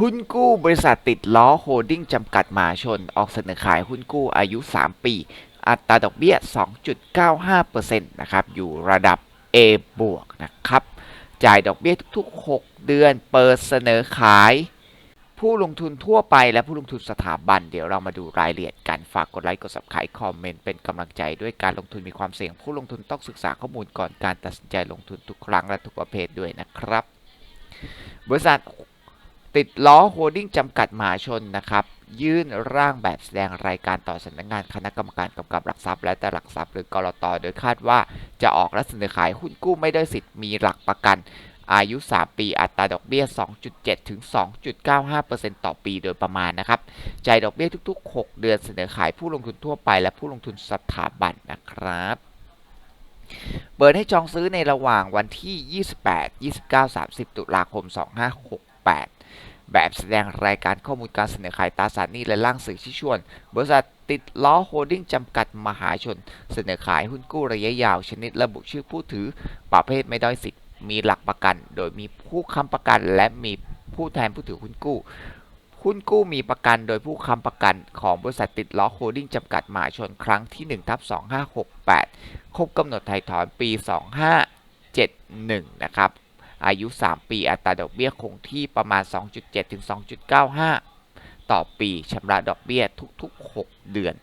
หุ้นกู้บริษัทติดล้อโฮลดิ้งจำกัดมหาชน ออกเสนอขายหุ้นกู้อายุ 3 ปี อัตราดอกเบี้ย 2.95%นะครับ อยู่ระดับ A บวกนะครับ จ่ายดอกเบี้ยทุกๆ 6 เดือน เปิดเสนอขาย ผู้ลงทุนทั่วไปและผู้ลงทุนสถาบัน เดี๋ยวเรามาดูรายละเอียดกัน ฝากกดไลค์ กด subscribe คอมเมนต์ เป็นกำลังใจด้วยการลงทุนมีความเสี่ยง ผู้ลงทุนต้องศึกษาข้อมูลก่อนการตัดสินใจลงทุนทุกครั้งและทุกประเภทด้วยนะครับ บริษัท ติดล้อโฮลดิ้งจำกัดมหาชนนะครับยื่นร่างแบบแสดงรายการต่อสำนักงานคณะกรรมการกำกับหลักทรัพย์ และแต่หลักทรัพย์หรือกรตโดยคาดว่าจะออกและเสนอขายหุ้นกู้ไม่ได้สิทธิ์มีหลักประกัน อายุ 3 ปีอัตราดอกเบี้ย 2.7 ถึง 2.95%ต่อปีโดยประมาณนะครับจ่ายดอกเบี้ยทุก ๆ 6 เดือนเสนอขายผู้ลงทุนทั่วไป และผู้ลงทุนสถาบันนะครับเปิดให้จองซื้อในระหว่างวันที่ 28 29 30 ตุลาคม 2568 แบบแสดงรายการข้อมูลการเสนอขายตราสารหนี้และร่างสื่อชี้ชวน บริษัทติดล้อโฮลดิ้งจำกัดมหาชน เสนอขายหุ้นกู้ระยะยาวชนิดระบุชื่อผู้ถือ ประเภทไม่ด้อยสิทธิ์มีหลักประกัน โดยมีผู้ค้ำประกันและมีผู้แทนผู้ถือหุ้นกู้หุ้นกู้มีประกันโดยผู้ค้ำประกันของบริษัทติดล้อโฮลดิ้งจำกัดมหาชนครั้งที่1ทับ2568 ครบกำหนดไถ่ถอนปี 2571 นะครับ อายุ 3 ปี อัตราดอกเบี้ยคงที่ประมาณ 2.7 ถึง 2.95 ต่อปีชำระดอกเบี้ยทุกๆ 6 เดือน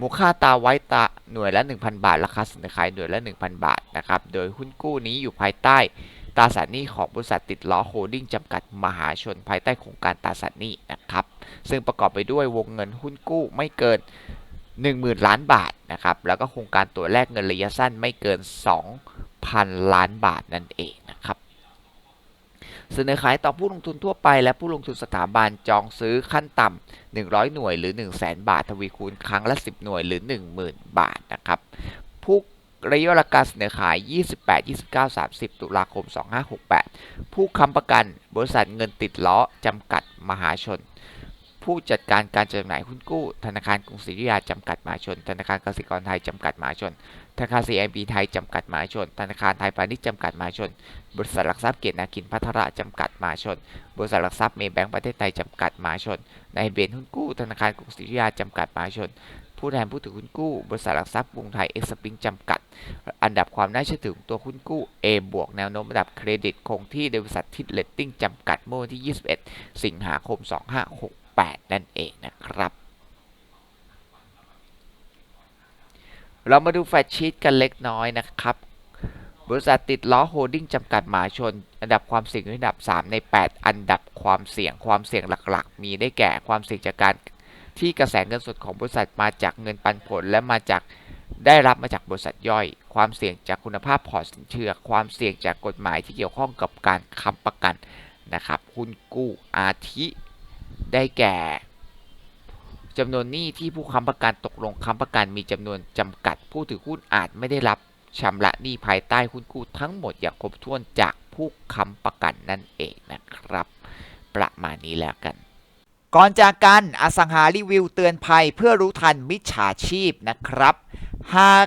มูลค่าตาไว้ตาหน่วยละ 1,000 บาท ราคาเสนอขาหน่วยละ 1,000 บาทนะครับ โดยหุ้นกู้นี้อยู่ภายใต้ตราสารหนี้ของบริษัทติดล้อโฮลดิ้งจำกัดมหาชนภายใต้โครงการตราสารหนี้นะครับ ซึ่งประกอบไปด้วยวงเงินหุ้นกู้ไม่เกิน 10,000 ล้านบาทนะครับ แล้วก็โครงการตัวแรกเงินระยะสั้นไม่เกิน 2,000 ล้านบาทนั่นเอง เสนอขายต่อผู้ลงทุนทั่วไป และผู้ลงทุนสถาบันจองซื้อขั้นต่ำ100 หน่วยหรือ 1 0 0 0 0 0 บาท ทวีคูณครั้งละ 10 หน่วยหรือ 10,000 บาทนะครับผู้ระยะเวลาการเสนอขาย 28 29 30 ตุลาคม 2568 ผู้ค้ำประกันบริษัทเงินติดล้อจำกัดมหาชน ผู้จัดการการจำหน่ายหุ้นกู้ ธนาคารกรุงศรีอยุธยาจำกัดมหาชน ธนาคารกสิกรไทยจำกัดมหาชน ธนาคาร CIB ไทยจำกัดมหาชน ธนาคารไทยพาณิชย์จำกัดมหาชน บริษัทหลักทรัพย์เกียรตินาคินพัทระจำกัดมหาชน บริษัทหลักทรัพย์เมย์แบงก์ประเทศไทยจำกัดมหาชน นายเบนหุ้นกู้ ธนาคารกรุงศรีอยุธยาจำกัดมหาชน ผู้แทนผู้ถือหุ้นกู้ บริษัทหลักทรัพย์กรุงไทยเอ็กซ์ปิงจำกัด อันดับความน่าเชื่อถือของตัวหุ้นกู้ A บวกแนวโน้มระดับเครดิตคงที่โดยบริษัททิดเลตติ้งจำกัดเมื่อวันที่ 21 สิงหาคม 2568 นั่นเองนะครับ เรามาดูแฟชชีตกันเล็กน้อยนะครับ บริษัทติดล้อโฮลดิ้งจำกัดหมาชน อันดับความเสี่ยงอันดับ 3 ใน 8 อันดับความเสี่ยงความเสี่ยงหลักๆ มีได้แก่ความเสี่ยงจากการที่กระแสเงินสดของบริษัทมาจากเงินปันผล และมาจากได้รับมาจากบริษัทย่อย ความเสี่ยงจากคุณภาพพอร์ตสินเชื่อ ความเสี่ยงจากกฎหมายที่เกี่ยวข้องกับการค้ำประกันนะครับหุ้นกู้อาทิ ได้แก่ จำนวนหนี้ที่ผู้ค้ำประกันตกลงค้ำประกันมีจำนวนจำกัด ผู้ถือหุ้นอาจไม่ได้รับชำระหนี้ภายใต้หุ้นกู้ทั้งหมดอย่างครบถ้วนจากผู้ค้ำประกันนั่นเองนะครับ ประมาณนี้แล้วกัน ก่อนจากกันอสังหารีวิวเตือนภัยเพื่อรู้ทันมิจฉาชีพนะครับ หาก